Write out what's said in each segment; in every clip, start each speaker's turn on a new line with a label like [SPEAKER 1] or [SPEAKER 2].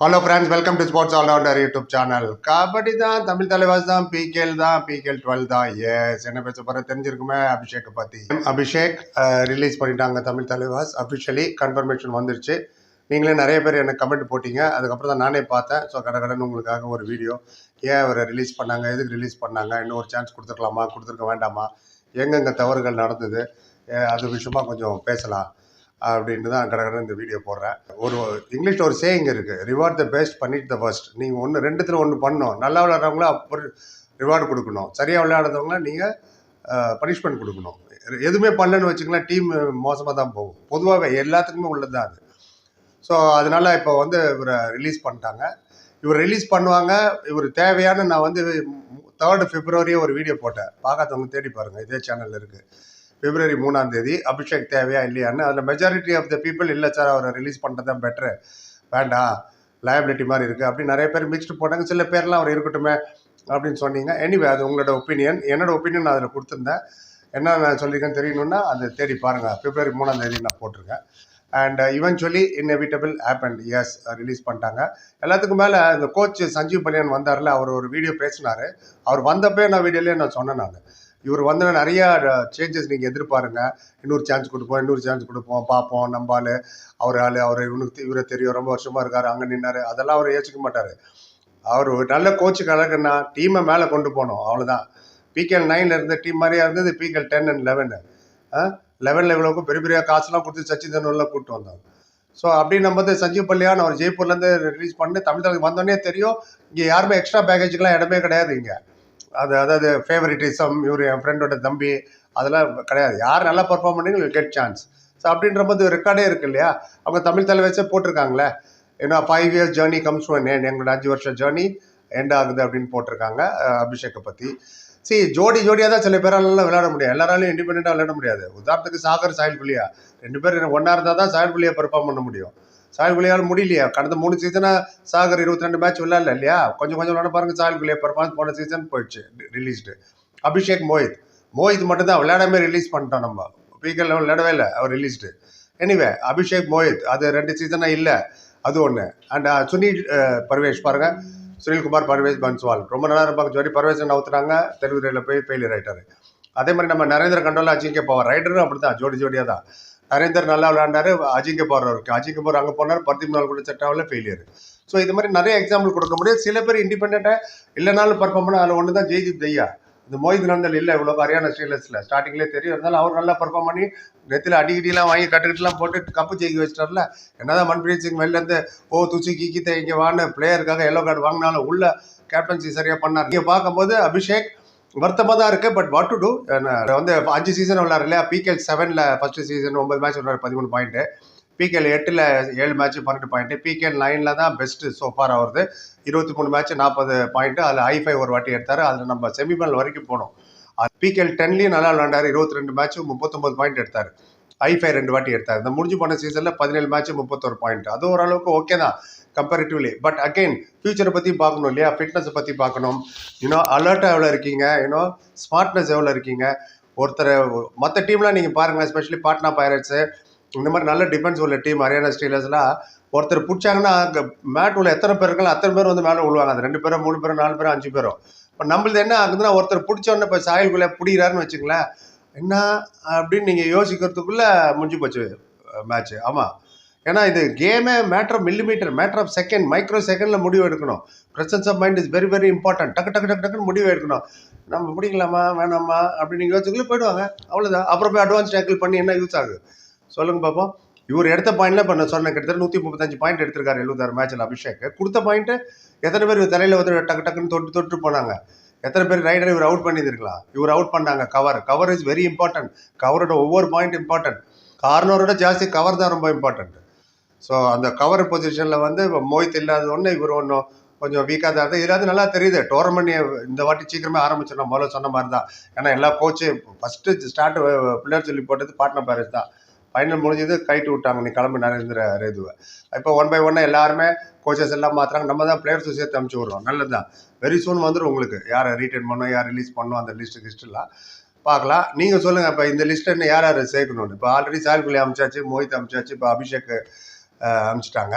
[SPEAKER 1] Hello friends welcome to sports allrounder YouTube channel kabaddi தான் தமிழ் தலைவாஸ் தான் பிகேல் தான் பிகேல் டுவெல் தான். எஸ் என்ன பேச போகிற தெரிஞ்சிருக்குமே? அபிஷேக்கை பற்றி அபிஷேக் ரிலீஸ் பண்ணிட்டாங்க தமிழ் தலைவாஸ் அஃபிஷியலி கன்ஃபர்மேஷன் வந்துருச்சு. நீங்களே நிறைய பேர் எனக்கு கமெண்ட் போட்டிங்க. அதுக்கப்புறம் தான் நானே பார்த்தேன். ஸோ கடை கடன் உங்களுக்காக ஒரு வீடியோ ஏன் அவரை ரிலீஸ் பண்ணாங்க? எதுக்கு ரிலீஸ் பண்ணாங்க? இன்னும் ஒரு சான்ஸ் கொடுத்துருக்கலாமா? கொடுத்துருக்க வேண்டாமா? எங்கெங்கே தவறுகள் நடந்தது? அது விஷயமா கொஞ்சம் பேசலாம். அப்படின்ட்டு தான் கடற்கரை இந்த வீடியோ போடுறேன். ஒரு இங்கிலீஷில் ஒரு சேயிங் இருக்குது ரிவார்ட் த பெஸ்ட் பண்ணிட் த ஃபர்ஸ்ட் நீங்கள் ஒன்று ரெண்டுத்தில் ஒன்று பண்ணணும். நல்லா விளையாடுறவங்கள அப்போ ரிவார்டு கொடுக்கணும். சரியாக விளையாடுறவங்கள நீங்கள் பனிஷ்மெண்ட் கொடுக்கணும். எதுவுமே பண்ணலன்னு வச்சுக்கலாம் டீம் மோசமாக தான் போகும். பொதுவாகவே எல்லாத்துக்குமே உள்ளது தான் அது. ஸோ அதனால் இப்போ வந்து இவரை ரிலீஸ் பண்ணிட்டாங்க. இவர் ரிலீஸ் பண்ணுவாங்க. இவர் தேவையான நான் வந்து தேர்டு பிப்ரவரியே ஒரு வீடியோ போட்டேன். பார்க்காதவங்க தேடி பாருங்கள் இதே சேனலில் இருக்குது பிப்ரவரி மூணாம் தேதி அபிஷேக் தேவையா இல்லையான்னு. அதில் மெஜாரிட்டி ஆஃப் த பீப்புள் இல்லை சார் அவரை ரிலீஸ் பண்ணுறது தான் பெட்ரு வேண்டாம் லயபிலிட்டி மாதிரி இருக்குது அப்படி நிறைய பேர் மிக்ஸ்டு போட்டாங்க. சில பேர்லாம் அவர் இருக்கட்டுமே அப்படின்னு சொன்னீங்க. எனிவே அது உங்களோட ஒப்பீனியன் என்னோட ஒப்பீனியன் நான் அதில் கொடுத்துருந்தேன். என்ன நான் சொல்லியிருக்கேன்னு தெரியணும்னா அதை தேடி பாருங்கள் பிப்ரவரி மூணாம் தேதி நான் போட்டிருக்கேன். And eventually inevitable happens release பண்ணிட்டாங்க. எல்லாத்துக்கும் மேலே இந்த கோச் சஞ்சீவ் பலியன் வந்தார்ல அவர் ஒரு வீடியோ பேசினார். அவர் வந்தப்பே நான் வீடியோலேயே நான் சொன்னேன் நான். இவர் வந்தோடனே நிறைய சேஞ்சஸ் நீங்கள் எதிர்பாருங்க. இன்னொரு சான்ஸ் கொடுப்போம் இன்னொரு சான்ஸ் கொடுப்போம் பார்ப்போம் நம்பால் அவர் ஆள் அவர் இவனுக்கு இவரை தெரியும் ரொம்ப வருஷமாக இருக்கார் அங்கே நின்னார் அதெல்லாம் அவர் யோசிக்க மாட்டார். அவர் நல்ல கோச்சுக்கு கலக்குன்னா டீமை மேலே கொண்டு போனோம் அவ்வளோதான் பிகேஎல் நைனில் இருந்த டீம் மாதிரியா இருந்தது பிகேஎல் டென் அண்ட் லெவனு லெவனில் லெவலுக்கும் பெரிய பெரிய காசுலாம் கொடுத்து சச்சின் தெண்டுல்கர்லாம் கூப்பிட்டு வந்தாங்க. ஸோ அப்படி நம்ம வந்து சஞ்சீவ் பள்ளியான் அவர் ஜெய்ப்பூர்லேருந்து ரிலீஸ் பண்ணி தமிழ் வந்தோடனே தெரியும் இங்கே யாருமே எக்ஸ்ட்ரா பேக்கேஜுக்கெலாம் இடமே கிடையாது இங்கே. அது அதாவது ஃபேவரட்டிசம் இவர் என் ஃப்ரெண்டோட தம்பி அதெல்லாம் கிடையாது. யார் நல்லா பர்ஃபார்ம் பண்ணீங்க கெட் சான்ஸ் ஸோ அப்படின்ற போது ரெக்கார்டே இருக்கு இல்லையா? அவங்க தமிழ் தலைவச்சே போட்டிருக்காங்களே. ஏன்னா five years journey comes one ஏன் எங்களோட அஞ்சு வருஷம் ஜேர்னி எண்ட் ஆகுது அப்படின்னு போட்டிருக்காங்க அபிஷேக்கை பற்றி சரி ஜோடி ஜோடியாக தான் சில பேரால விளையாட முடியும். எல்லாராலையும் இண்டிபெண்ட்டாக விளையாட முடியாது. உதாரணத்துக்கு சாகர் சாயல் புள்ளியா ரெண்டு பேர் ஒன்றா இருந்தால் தான் சாயல் புலியை பெர்ஃபார்ம் பண்ண முடியும். சாயல் புலியால் முடியலையா? கடந்த மூணு சீசனாக சாகர் இருபத்தி ரெண்டு மேட்ச் விளையாடல இல்லையா? கொஞ்சம் கொஞ்சம் விளையாட பாருங்க சாயல் புலியா பர்ஃபார்மன்ஸ் போன சீசன் போயிடுச்சு ரிலீஸ்டு அபிஷேக் மோஹித் மோஹித் மட்டும் தான் விளையாடாமே ரிலீஸ் பண்ணிட்டோம் நம்ம. பீக்கல் விளையாடவே இல்லை அவர் ரிலீஸ்டு எனிவே அபிஷேக் மோஹித் அது ரெண்டு சீசனாக இல்லை அது ஒன்று and uh, Sunil uh, Parvesh பாருங்க. சுனில்குமார் பர்வேஷ் பன்ஸ்வால். ரொம்ப நல்லா இருப்பாங்க. ஜோடி பர்வேஷ் நவுத்துனாங்க தெலுங்கு ரயிலில் போய் ஃபெயிலியர் ஆயிட்டாரு. அதே மாதிரி நம்ம நரேந்திர கண்டோலா அஜிங்கே பவர். ரைடரும் அப்படி தான் ஜோடி ஜோடியாக தான் நரேந்தர் நல்லா விளையாண்டாரு அஜிங்க பவர் இருக்கு. அஜிங்க பவர் அங்கே போனார் பர்தீப் நாள் கூட செட்டாவில் ஃபெயிலியர் ஸோ இது மாதிரி நிறைய எக்ஸாம்பிள் கொடுக்க முடியும். சில பேர் இண்டிபெண்ட்டாக இல்லைனாலும் பர்ஃபார்ம் பண்ண அதில் ஒன்று தான் ஜெய்தீப் தையா இந்த மோஹித் நந்தல் இல்லை இவ்வளோ ஹரியானா ஸ்டீலர்ஸில் ஸ்டார்டிங்லேயே தெரியும். இருந்தாலும் அவர் நல்லா பர்ஃபார்ம் பண்ணி நெத்தில் அடிக்கடிலாம் வாங்கி கட்டுக்கிட்டுலாம் போட்டு கப்பு ஜெயிக்க வச்சிட்டார்ல. என்னதான் மன்பிரீத் சிங் வெளிலேருந்து ஓ துச்சி கிக்கித்த இங்கே வான்னு பிளேயருக்காக எல்லோ கார்டு வாங்கினாலும் உள்ள கேப்டன்சி சரியாக பண்ணார். இங்கே பார்க்கும்போது அபிஷேக் வருத்தமாக தான் இருக்குது பட் வாட் டு டூ வந்து அஞ்சு சீசன் விளாட்ற இல்லையா? பிகேஎல் செவனில் ஃபஸ்ட்டு சீசன் ஒன்பது மேட்ச் விளாட்ற பதிமூணு பாயிண்ட்டு பிகேஎல் எட்டில் ஏழு மேட்ச் பன்னெண்டு பாயிண்ட்டு பிகேஎல் நைனில் தான் பெஸ்ட்டு சோஃபார் ஆகுது இருபத்தி மூணு மேட்ச் நாற்பது பாயிண்ட்டு அதில் ஐ ஃபைவ் ஒரு வாட்டி எடுத்தார். அதில் நம்ம செமிஃபைனல் வரைக்கும் போனோம். பிகேஎல் டென்லேயும் நல்லா விளாண்டார் இருபத்தி ரெண்டு மேட்ச்சு முப்பத்தொம்பது பாயிண்ட் எடுத்தார். ஐ ஃபைவ் ரெண்டு வாட்டி எடுத்தார். இந்த முடிஞ்சு போன சீசனில் பதினேழு மேட்ச் முப்பத்தொரு பாயிண்ட் அது ஓரளவுக்கு ஓகே தான். கம்பேரிட்டிவ்லி பட் அகெயின் ஃபியூச்சரை பற்றி பார்க்கணும் இல்லையா? ஃபிட்னஸை பற்றி பார்க்கணும். யூனோ அலர்ட்டாக எவ்வளோ இருக்கீங்க? யூனோ ஸ்மார்ட்னஸ் எவ்வளோ இருக்கீங்க? ஒருத்தர் மற்ற டீம்லாம் நீங்கள் பாருங்கள் எஸ்பெஷலி பாட்னா பைரட்ஸு இந்த மாதிரி நல்ல டிஃபென்ஸ் உள்ள டீம் ஹரியானா ஸ்டீலர்ஸ்லாம் ஒருத்தர் பிடிச்சாங்கன்னா அங்கே மேட் உள்ள எத்தனை பேர் இருக்கலாம் அத்தனை பேர் வந்து மேலே விழுவாங்க. அது ரெண்டு பேரும் மூணு பேரும் நாலு பேரும் அஞ்சு பேரும் இப்போ நம்மளது என்ன ஆகுதுன்னா ஒருத்தர் பிடிச்சோன்னே இப்போ சாயல்குள்ளே பிடிக்கிறாருன்னு வச்சுங்களேன் என்ன அப்படின்னு நீங்கள் யோசிக்கிறதுக்குள்ளே முடிஞ்சு போச்சு மேட்ச்சு ஆமாம் ஏன்னா இது கேமே matter millimetre matter of second micro செகண்டில் முடிவு எடுக்கணும். Presence of mind is very very important டக்கு டக்கு டக்கு டக்குன்னு முடிவு எடுக்கணும். நம்ம பிடிக்கலாமா வேணாமா அப்படின்னு நீங்கள் யோசிச்சுக்குள்ளே போயிடுவாங்க. அவ்வளோதான் அப்புறம் போய் அட்வான்ஸ் டேக்கிள் பண்ணி என்ன யூஸ் ஆகுது? சொல்லுங்க பார்ப்போம் இவர் எடுத்த பாயிண்ட்ல இப்போ நான் சொன்னேன் கிட்டத்தட்ட நூற்றி முப்பத்தஞ்சு பாயிண்ட் எடுத்திருக்காரு எழுபத்தாறு மேட்ச்சில் அபிஷேக். கொடுத்த பாயிண்ட்டு எத்தனை பேர் தலையில் வந்து டக்கு டக்குன்னு தொட்டு தொட்டு போனாங்க? எத்தனை பேர் ரைடர் இவர் அவுட் பண்ணியிருந்திருக்கலாம்? இவர் அவுட் பண்ணாங்க. Cover cover is very important கவரோட ஒவ்வொரு பாயிண்ட் இம்பார்ட்டன்ட் கார்னரோட ஜாஸ்தி கவர் தான் ரொம்ப இம்பார்ட்டன்ட் ஸோ அந்த கவர் பொசிஷனில் வந்து இப்போ மோய்த் இல்லாத ஒன்று இவர் ஒன்றும் கொஞ்சம் வீக்காக தான் இருக்குது இதில் நல்லா தெரியுது. டோர்னமெண்ட் இந்த வாட்டி சீக்கிரமே ஆரம்பிச்சிடணும். முதல்ல சொன்ன மாதிரி தான். ஏன்னா எல்லா கோச்சு ஃபஸ்ட்டு ஸ்டார்ட் பிள்ளையர் சொல்லி போட்டது பாட்னர் பேரஸ் தான். ஃபைனல் முடிஞ்சது கைட்டு விட்டாங்க. நீ கிளம்பு நரேந்திர ரேதுவை. இப்போ ஒன் பை ஒன்னாக எல்லாருமே கோச்சஸ் எல்லாம் மாற்றுறாங்க நம்ம தான் பிளேயர்ஸும் சேர்த்து அனுப்பிச்சி விட்றோம். நல்லது தான் வெரி சூன் வந்துடும் உங்களுக்கு. யாரை ரீட்டைன் பண்ணணும் யார் ரிலீஸ் பண்ணணும் அந்த லிஸ்ட்டு லிஸ்ட்டுலாம் பார்க்கலாம். நீங்கள் சொல்லுங்கள் இப்போ இந்த லிஸ்ட்டை யார் யார் சேர்க்கணும்னு? இப்போ ஆல்ரெடி சாயல்குலி அமிச்சாச்சு மோஹித் அமிச்சாச்சு இப்போ அபிஷேக் அனுப்பிச்சிட்டாங்க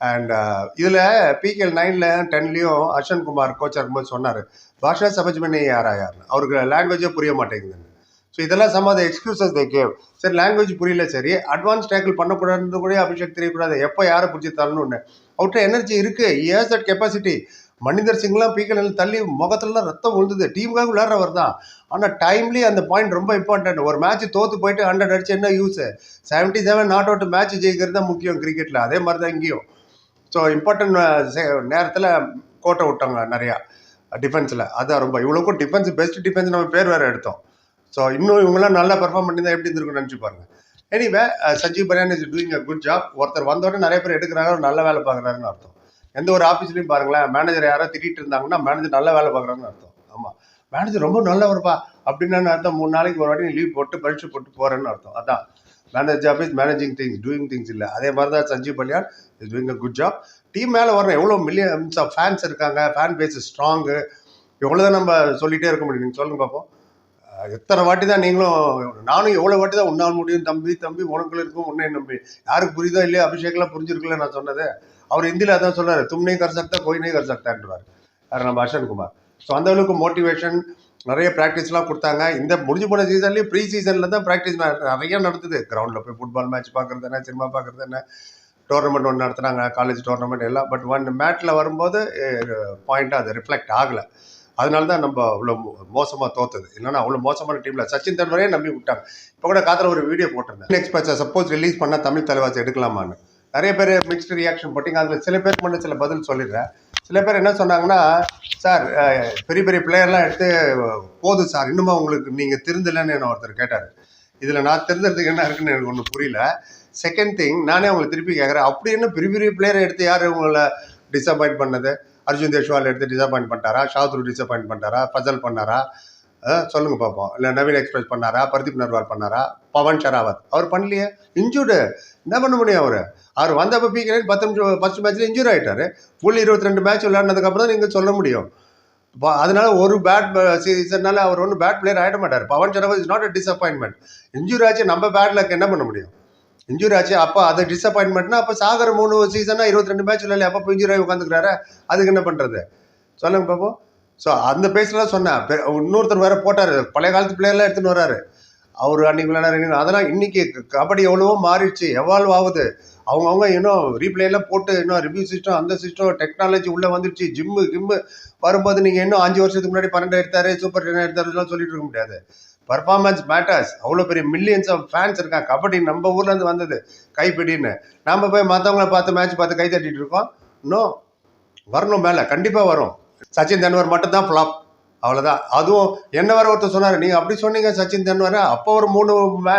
[SPEAKER 1] அண்ட் இதில் பிகேஎல் நைனில் டென்லேயும் அர்ஷன் குமார் கோச்சாக இருக்கும்போது சொன்னார் பாஷா சபஜ்மனி யாரா யாருன்னு? அவருக்கு லாங்குவேஜே புரிய மாட்டேங்குதுன்னு. ஸோ இதெல்லாம் some of excuses they gave சரி லாங்குவேஜ் புரியல சரி. அட்வான்ஸ் டேக்கிள் பண்ணக்கூடாதுன்னு கூட அபிஷேக் தெரியக்கூடாது. எப்போ யாரை பிடிச்சி தரணும்னு அவர்கிட்ட எனர்ஜி இருக்குது இயர்ஸ் தட் கெப்பாசிட்டி மனிதர் சிங்லாம் பீக்கல் தள்ளி முகத்துலலாம் ரத்தம் விழுந்தது டீமுக்காக விளையாடுறவர் தான். ஆனால் டைம்லி அந்த பாயிண்ட் ரொம்ப இம்பார்ட்டன்ட் ஒரு மேட்ச் தோற்று போயிட்டு ஹண்ட்ரட் அடிச்சு என்ன use seventy seven not out match ஜெயிக்கிறது தான் முக்கியம் கிரிக்கெட்டில் அதே மாதிரி தான் இங்கேயும். ஸோ இம்பார்ட்டன்ட் நேரத்தில் கோட்டை விட்டாங்க நிறையா. டிஃபென்ஸில் அதான் ரொம்ப. இவ்வளோக்கும் டிஃபென்ஸ் பெஸ்ட் டிஃபென்ஸ் நம்ம பேர் வேறு எடுத்தோம். ஸோ இன்னும் இவங்களாம் நல்லா பெர்ஃபார்ம் பண்ணியிருந்தா எப்படி இருந்திருக்கும்னு நினச்சி பாருங்கள் anyway Sanjeev Baliyan is doing a good job ஒருத்தர் வந்தோடனே நிறைய பேர் எடுக்கிறாங்க. நல்ல வேலை பார்க்குறாருன்னு அர்த்தம். எந்த ஒரு ஆஃபீஸ்லையும் பாருங்களேன் மேனேஜர் யாரோ திட்டிட்டு இருந்தாங்கன்னா மேனேஜர் நல்ல வேலை பார்க்குறாங்கன்னு அர்த்தம். ஆமாம் மேனேஜர் ரொம்ப நல்லவர்ப்பா அப்படின்னு அர்த்தம்? மூணு நாளைக்கு ஒரு வாட்டி லீவ் போட்டு பரீட்சை போட்டு போகிறேன்னு அர்த்தம். அதான். Manage job is managing things doing things இல்லை. அதே மாதிரி தான் Sanjeev Baliyan is doing a good job team மேலே வரணும் எவ்வளோ மில்லியன்ஸ் ஆஃப் ஃபேன்ஸ் இருக்காங்க ஃபேன் பேஸ் ஸ்ட்ராங்கு எவ்வளோ தான் நம்ம சொல்லிகிட்டே இருக்க முடியும். நீங்கள் சொல்லுங்கள் பார்ப்போம் எத்தனை வாட்டி தான் நீங்களும் நானும் எவ்வளோ வாட்டி தான் உன்னால் முடியும் தம்பி தம்பி உனக்குள்ள இருக்கும் உன்னை நம்பி. யாருக்கு புரியுதோ இல்லையோ அபிஷேக்லாம் புரிஞ்சிருக்குல்ல நான் சொன்னது. அவர் ஹிந்தியில் அதான் சொன்னார் தும்னே கர் சக்தா கோயினே கர் சக்தான்றார் யார் நம்ம அர்ஷன் குமார். ஸோ அந்த அளவுக்கு மோட்டிவேஷன் நிறைய ப்ராக்டிஸ்லாம் கொடுத்தாங்க. இந்த முடிஞ்சு போன சீசன்லேயும் ப்ரீ சீசனில் தான் ப்ராக்டிஸ் நிறைய நடந்தது. கிரவுண்டில் போய் ஃபுட்பால் மேட்ச் பார்க்குறது என்ன சினிமா பார்க்குறது என்ன டோர்னமெண்ட் ஒன்று நடத்துனாங்க காலேஜ் டோர்னமெண்ட் எல்லாம். பட் ஒன் மேட்டில் வரும்போது பாயிண்ட்டாக அது ரிஃப்ளெக்ட் ஆகலை. அதனால தான் நம்ம அவ்வளோ மோசமாக தோத்தது. இல்லைன்னா அவ்வளோ மோசமான டீமில் சச்சின் தெண்டுல்கரே நம்பி விட்டாங்க. இப்போ கூட காத்திர ஒரு வீடியோ போட்டிருந்தேன். நெக்ஸ்ட் மேட்சை சப்போஸ் ரிலீஸ் பண்ணால் தமிழ் தலைவாசி எடுக்கலாமான்னு. நிறைய பேர் மிக்ஸ்டு ரியாக்ஷன் போட்டிங்க அதில் சில பேர் மட்டும் சில பதில் சொல்லிடுறேன். சில பேர் என்ன சொன்னாங்கன்னா சார் பெரிய பெரிய பிளேயர்லாம் எடுத்து போதும் சார் இன்னுமா உங்களுக்கு நீங்கள் திருந்தலைன்னு என்ன ஒருத்தர் கேட்டார். இதில் நான் திருந்துறதுக்கு என்ன இருக்குன்னு எனக்கு ஒன்றும் புரியல. செகண்ட் திங் நானே உங்களுக்கு திருப்பி கேட்குறேன் அப்படி என்ன பெரிய பெரிய பிளேயரை எடுத்து யார் உங்களை டிசப்பாயிண்ட் பண்ணது? அர்ஜுன் தேஷ்வால் எடுத்து டிசப்பாயிண்ட் பண்ணிட்டாரா? ஷாத்ரு டிசப்பாயிண்ட் பண்ணிட்டாரா? ஃபசல் பண்ணாரா? அஹ், சொல்லுங்க பார்ப்போம் இல்லை நவீன் எக்ஸ்பிரஸ் பண்ணாரா? பர்தீப் நர்வால் பண்ணாரா? பவன் ஷராவத். அவர் பண்ணலையே. இன்ஜூர்டு என்ன பண்ண முடியும் அவர்? அவர் வந்தப்போ பீக்கிறேன் பத்து நிமிஷம் ஃபர்ஸ்ட் மேட்ச்ல இன்ஜூர் ஆகிட்டார் ஃபுல் இருபத்தி ரெண்டு மேட்ச் விளையாடினதுக்கப்புறம் தான் நீங்கள் சொல்ல முடியும். அதனால ஒரு பேட் சீசன்னால அவர் ஒன்றும் பேட் பிளேயர் ஆகிட மாட்டார். Pawan Sehrawat is not a disappointment injury ஆச்சு நம்ம பேட் லக் என்ன பண்ண முடியும்? இன்ஜூரி ஆச்சு அப்போ அது டிசப்பாயின்மெண்ட்னா அப்போ சாகர் மூணு சீசனா இருபத்தி ரெண்டு மேட்ச் இல்லை அப்போ இன்ஜூரி ஆகி உட்காந்துக்கிறாரு அதுக்கு என்ன பண்ணுறது சொல்லுங்க பாப்போம். ஸோ அந்த பேஸ்லாம் சொன்னேன். இன்னொருத்தர் வேற போட்டார். பழைய காலத்து பிளேயர்லாம் எடுத்துன்னு வர்றாரு அவர் அன்னைக்கு விளையாடுறாரு அதெல்லாம் இன்னைக்கு கபடி எவ்வளவோ மாறிடுச்சு. எவால்வ் ஆகுது. அவங்கவுங்க இன்னும் ரீப்ளேலாம் போட்டு இன்னும் ரிவ்யூ சிஸ்டம் அந்த சிஸ்டம் டெக்னாலஜி உள்ளே வந்துருச்சு ஜிம்மு கிம்மு வரும்போது நீங்கள் இன்னும் அஞ்சு வருஷத்துக்கு முன்னாடி பன்னெண்டு எடுத்தாரு சூப்பர் டென் எடுத்தாருலாம் சொல்லிட்டு இருக்க முடியாது. பர்ஃபார்மன்ஸ் மேட்டர்ஸ் அவ்வளோ பெரிய மில்லியன்ஸ் ஆஃப் ஃபேன்ஸ் இருக்காங்க. கபடி நம்ம ஊர்லேருந்து வந்தது. கைப்பிடின்னு. நம்ம போய் மற்றவங்கள பார்த்து மேட்ச் பார்த்து கை தட்டிட்டு இருக்கோம். இன்னும் வரணும் மேலே. கண்டிப்பாக வரும். சச்சின் தென்வர் மட்டும்தான் ஃப்ளாப் அவ்வளோதான் அதுவும் என்ன வர ஒருத்தர் சொன்னார்? நீங்கள் அப்படி சொன்னீங்க சச்சின் தென்வரை. அப்போ ஒரு மூணு மே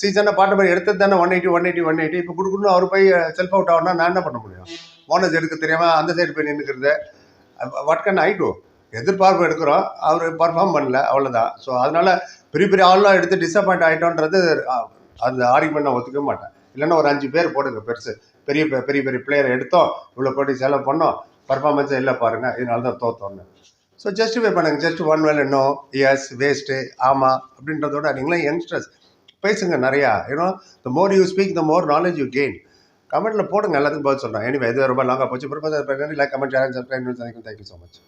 [SPEAKER 1] சீசனை பாட்டு மாதிரி எடுத்தது தானே one eighty one eighty one eighty இப்போ கொடுக்கணும் அவர் போய் செல்ஃப் அவுட் ஆகணும்னா நான் என்ன பண்ண முடியும்? போனஸ் எடுக்க தெரியாமல் அந்த சைடு போய் நின்றுக்கிறது வாட் கேன் ஐ டூ எதிர்பார்ப்பு எடுக்கிறோம். அவர் பர்ஃபார்ம் பண்ணல. அவ்வளோதான் ஸோ அதனால் பெரிய பெரிய ஆள்லாம் எடுத்து டிசப்பாயிண்ட் ஆகிட்டோன்றது அந்த ஆர்குமெண்ட் நான் ஒத்துக்க மாட்டேன். இல்லைன்னா ஒரு அஞ்சு பேர் போடுங்க பெருசு. பெரிய பெரிய பெரிய பிளேயர் எடுத்தோம். இவ்வளோ கோடி செலவு பண்ணோம். பர்ஃபார்மன்ஸை இல்லை பாருங்கள் இதனால தான் தோத்தோன்னு. ஸோ ஜஸ்டிஃபை பண்ணுங்க. ஜஸ்ட் ஒன் வேலை நோ எஸ் வேஸ்ட்டு ஆமாம் அப்படின்றதோட நீங்களாம் யங்ஸ்டர்ஸ் பேசுங்க நிறையா. ஏன்னா the more you speak the more knowledge you gain கமெண்ட்டில் போடுங்க எல்லாத்துக்கும் பதில் சொல்கிறேன் எனிவே இது ரொம்ப லாங்காக போச்சு. பிறகு like comment channel subscribe thank you so much